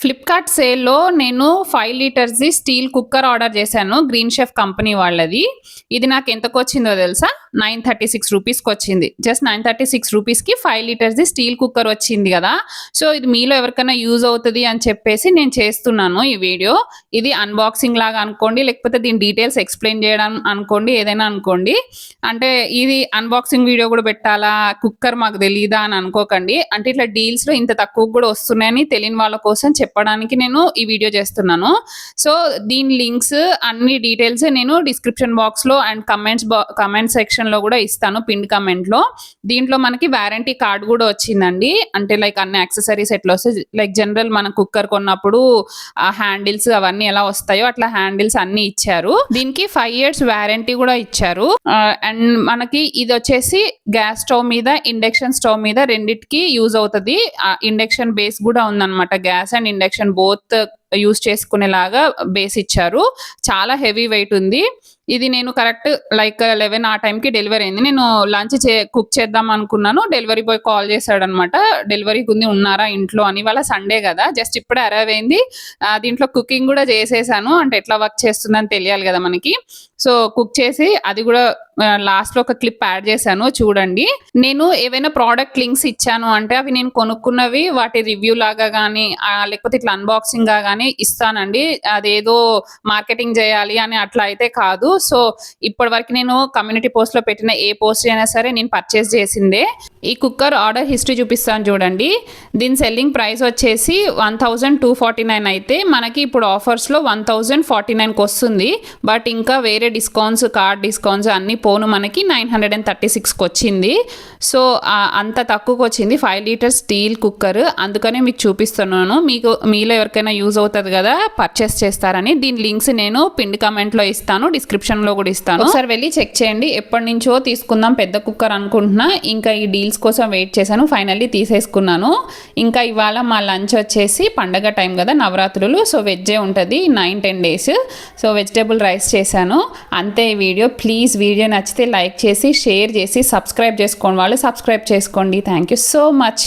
Flipkart సేల్లో నేను five లీటర్స్ది స్టీల్ కుక్కర్ ఆర్డర్ చేశాను. గ్రీన్ షెఫ్ కంపెనీ వాళ్ళది. ఇది నాకు ఎంతకు వచ్చిందో తెలుసా? నైన్ థర్టీ సిక్స్ రూపీస్కి వచ్చింది జస్ట్ నైన్ థర్టీ సిక్స్ రూపీస్కి ఫైవ్ లీటర్స్ది స్టీల్ కుక్కర్ వచ్చింది కదా. సో ఇది మీలో ఎవరికైనా యూజ్ అవుతుంది అని చెప్పేసి నేను చేస్తున్నాను ఈ వీడియో. ఇది అన్బాక్సింగ్ లాగా అనుకోండి లేకపోతే దీని డీటెయిల్స్ ఎక్స్ప్లెయిన్ చేయడం అనుకోండి ఏదైనా అనుకోండి. అంటే ఇది అన్బాక్సింగ్ వీడియో కూడా పెట్టాలా? కుక్కర్ మాకు తెలియదా అని అనుకోకండి. అంటే ఇట్లా డీల్స్లో ఇంత తక్కువ కూడా వస్తున్నాయని తెలియని వాళ్ళ కోసం చెప్పడానికి నేను ఈ వీడియో చేస్తున్నాను. సో దీని లింక్స్ అన్ని డీటెయిల్స్ నేను డిస్క్రిప్షన్ బాక్స్లో అండ్ కమెంట్స్ కమెంట్ సెక్షన్లో కూడా ఇస్తాను పిన్ కమెంట్లో దీంట్లో మనకి వారంటీ కార్డ్ కూడా వచ్చిందండి. అంటే లైక్ అన్ని యాక్సెసరీస్ ఎట్లా వస్తాయి? లైక్ జనరల్ మనం కుక్కర్ కొన్నప్పుడు ఆ హ్యాండిల్స్ అవన్నీ ఎలా వస్తాయో అట్లా హ్యాండిల్స్ అన్ని ఇచ్చారు. దీనికి ఫైవ్ ఇయర్స్ వారంటీ కూడా ఇచ్చారు. అండ్ మనకి ఇది వచ్చేసి గ్యాస్ స్టవ్ మీద ఇండక్షన్ స్టవ్ మీద రెండిటికి యూజ్ అవుతుంది. ఇండక్షన్ బేస్ కూడా ఉందన్నమాట. Gas and induction both use చేసుకునేలాగా బేస్ ఇచ్చారు. చాలా హెవీ వెయిట్ ఉంది. ఇది నేను కరెక్ట్ లైక్ లెవెన్ ఆ టైంకి డెలివరీ అయింది. నేను లంచ్ చే కుక్ చేద్దాం అనుకున్నాను. డెలివరీ బాయ్ కాల్ చేశాడనమాట. డెలివరీ ఉంది ఉన్నారా ఇంట్లో? అని. వాళ్ళ సండే కదా. జస్ట్ ఇప్పుడే అరైవ్ అయింది. దీంట్లో కుకింగ్ కూడా చేసేసాను. అంటే ఎట్లా వర్క్ చేస్తుందని తెలియాలి కదా మనకి. సో కుక్ చేసి అది కూడా లాస్ట్లో ఒక క్లిప్ యాడ్ చేశాను చూడండి. నేను ఏవైనా ప్రోడక్ట్ లింక్స్ ఇచ్చాను అంటే అవి నేను కొనుక్కున్నవి వాటి రివ్యూ లాగా కానీ లేకపోతే ఇట్లా అన్బాక్సింగ్గా కానీ ఇస్తానండి. అదేదో మార్కెటింగ్ చేయాలి అని అట్లా అయితే కాదు. సో ఇప్పటి వరకు నేను కమ్యూనిటీ పోస్ట్లో పెట్టిన ఏ పోస్ట్ అయినా సరే నేను పర్చేస్ చేసిందే. ఈ కుక్కర్ ఆర్డర్ హిస్టరీ చూపిస్తాను చూడండి. దీని సెల్లింగ్ ప్రైస్ వచ్చేసి one thousand two forty nine అయితే మనకి ఇప్పుడు ఆఫర్స్లో వన్ థౌజండ్ ఫార్టీ నైన్కి వస్తుంది బట్ ఇంకా వేరే డిస్కౌంట్స్ కార్డ్ డిస్కౌంట్స్ అన్నీ పోను మనకి నైన్ హండ్రెడ్ అండ్ థర్టీ సిక్స్కి వచ్చింది. సో అంత తక్కువకి వచ్చింది ఫైవ్ లీటర్ స్టీల్ కుక్కర్. అందుకనే మీకు చూపిస్తున్నాను. మీకు మీలో ఎవరికైనా యూజ్ అవుతుంది కదా పర్చేస్ చేస్తారని. దీని లింక్స్ నేను పిండి కమెంట్లో ఇస్తాను డిస్క్రిప్షన్లో కూడా ఇస్తాను. ఒకసారి వెళ్ళి చెక్ చేయండి. ఎప్పటి నుంచో తీసుకుందాం పెద్ద కుక్కర్ అనుకుంటున్నా. ఇంకా ఈ డీల్స్ కోసం వెయిట్ చేశాను. ఫైనల్లీ తీసేసుకున్నాను. ఇంకా ఇవాళ మా లంచ్ వచ్చేసి పండగ టైం కదా నవరాత్రులు. సో వెజ్జే ఉంటుంది nine ten days. So vegetable rice చేశాను. అంతే ఈ వీడియో. ప్లీజ్ వీడియో నచ్చితే లైక్ చేసి షేర్ చేసి సబ్స్క్రైబ్ చేసుకోండి వాళ్ళు సబ్స్క్రైబ్ చేసుకోండి. Thank you so much